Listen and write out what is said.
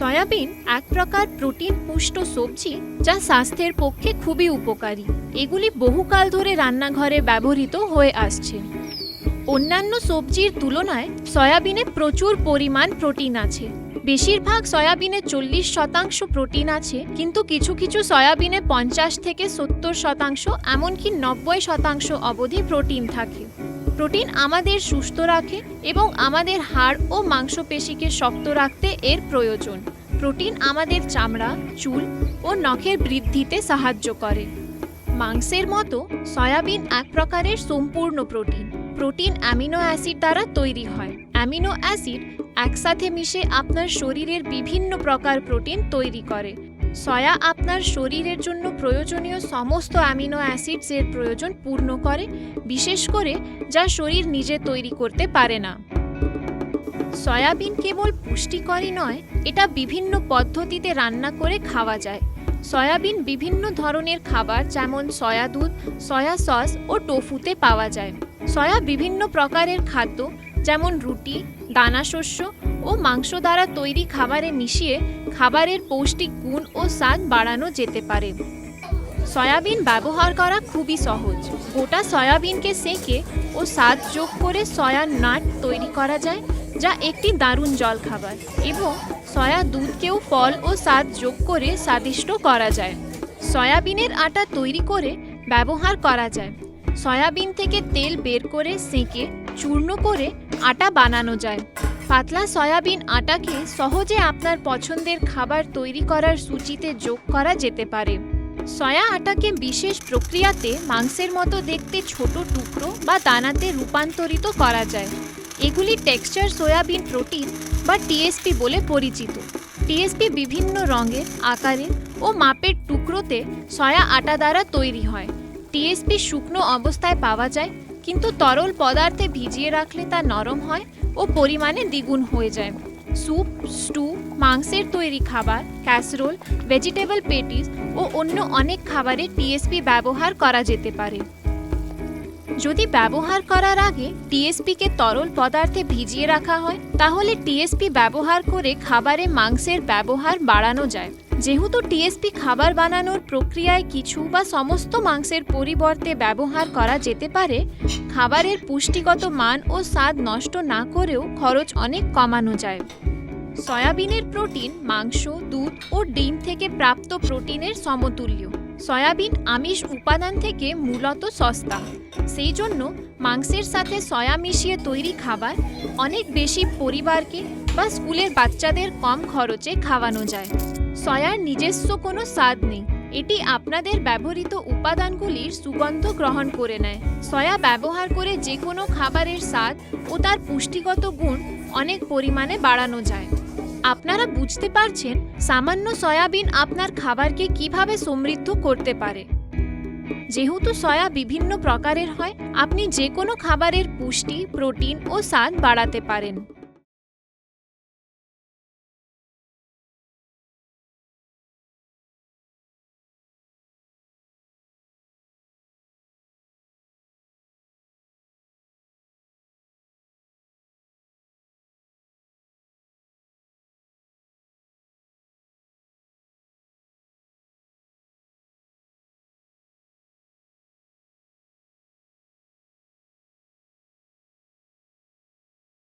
Soybean এক প্রকার protein পুষ্ট সবজি যা স্বাস্থ্যের পক্ষে খুবই উপকারী। এগুলি বহুকাল ধরে রান্নাঘরে ব্যবহৃত হয়ে আসছে। অন্যান্য সবজির তুলনায় সয়াবিনে প্রচুর পরিমাণ প্রোটিন আছে। বেশিরভাগ সয়াবিনে চল্লিশ শতাংশ প্রোটিন আছে, কিন্তু কিছু কিছু সয়াবিনে পঞ্চাশ থেকে সত্তর শতাংশ, এমনকি নব্বই শতাংশ অবধি প্রোটিন থাকে। প্রোটিন আমাদের সুস্থ রাখে এবং আমাদের হাড় ও মাংসপেশিকে শক্ত রাখতে এর প্রয়োজন। প্রোটিন আমাদের চামড়া, চুল ও নখের বৃদ্ধিতে সাহায্য করে। মাংসের মতো সয়াবিন এক প্রকারের সম্পূর্ণ প্রোটিন। প্রোটিন অ্যামিনো অ্যাসিড দ্বারা তৈরি হয়। অ্যামিনো অ্যাসিড একসাথে মিশে আপনার শরীরের বিভিন্ন প্রকার প্রোটিন তৈরি করে। সয়া আপনার শরীরের জন্য প্রয়োজনীয় সমস্ত অ্যামিনো অ্যাসিডস এর প্রয়োজন পূর্ণ করে, বিশেষ করে যা শরীর নিজে তৈরি করতে পারে না। সয়াবিন কেবল পুষ্টিকরই নয়, এটা বিভিন্ন পদ্ধতিতে রান্না করে খাওয়া যায়। সয়াবিন বিভিন্ন ধরনের খাবার যেমন সয়া দুধ, সয়া সস ও টোফুতে পাওয়া যায়। সয়া বিভিন্ন প্রকারের খাদ্য যেমন রুটি, দানা শস্য ও মাংস দ্বারা তৈরি খাবারে মিশিয়ে খাবারের পৌষ্টিক গুণ ও স্বাদ বাড়ানো যেতে পারে। সয়াবিন ব্যবহার করা খুবই সহজ। গোটা সয়াবিনকে সেঁকে ও স্বাদ যোগ করে সয়া নাট তৈরি করা যায়, যা একটি দারুণ জলখাবার এবং সয়া দুধকেও ফল ও স্বাদ যোগ করে স্বাদিষ্ট করা যায়। সয়াবিনের আটা তৈরি করে ব্যবহার করা যায়। সয়াবিন থেকে তেল বের করে সেঁকে চূর্ণ করে আটা বানানো যায়। পাতলা সয়াবিন আটাকে সহজে আপনার পছন্দের খাবার তৈরি করার সূচিতে যোগ করা যেতে পারে। সয়া আটাকে বিশেষ প্রক্রিয়াতে মাংসের মতো দেখতে ছোট টুকরো বা দানাতে রূপান্তরিত করা যায়। এগুলি টেক্সচার সয়াবিন প্রোটিন বা টিএসপি বলে পরিচিত। টিএসপি বিভিন্ন রঙের, আকারের ও মাপের টুকরোতে সয়া আটা দ্বারা তৈরি হয়। টিএসপি শুকনো অবস্থায় পাওয়া যায় কিন্তু তরল পদার্থে ভিজিয়ে রাখলে তা নরম হয় ও পরিমাণে দ্বিগুণ হয়ে যায়। স্যুপ, স্টু, মাংসের তৈরি খাবার, ক্যাসরোল, ভেজিটেবল পেটিস ও অন্য অনেক খাবারে টিএসপি ব্যবহার করা যেতে পারে। যদি ব্যবহার করার আগে টিএসপিকে তরল পদার্থে ভিজিয়ে রাখা হয়, তাহলে টিএসপি ব্যবহার করে খাবারে মাংসের ব্যবহার বাড়ানো যায়। যেহেতু টিএসপি খাবার বানানোর প্রক্রিয়ায় কিছু বা সমস্ত মাংসের পরিবর্তে ব্যবহার করা যেতে পারে, খাবারের পুষ্টিগত মান ও স্বাদ নষ্ট না করেও খরচ অনেক কমানো যায়। সয়াবিনের প্রোটিন, মাংস, দুধ ও ডিম থেকে প্রাপ্ত প্রোটিনের সমতুল্য। সয়াবিন আমিষ উপাদান থেকে মূলত সস্তা। সেই জন্য মাংসের সাথে সয়া মিশিয়ে তৈরি খাবার অনেক বেশি পরিবারকে বা স্কুলের বাচ্চাদের কম খরচে খাওয়ানো যায়। সয়ার নিজস্ব কোনো স্বাদ নেই। এটি আপনাদের ব্যবহৃত উপাদানগুলির সুগন্ধ গ্রহণ করে নেয়। সয়া ব্যবহার করে যে কোনো খাবারের স্বাদ ও তার পুষ্টিগত গুণ অনেক পরিমাণে বাড়ানো যায়। আপনারা বুঝতে পারছেন সামান্য সয়াবিন আপনার খাবারকে কীভাবে সমৃদ্ধ করতে পারে। যেহেতু সয়া বিভিন্ন প্রকারের হয়, আপনি যে কোনো খাবারের পুষ্টি, প্রোটিন ও স্বাদ বাড়াতে পারেন।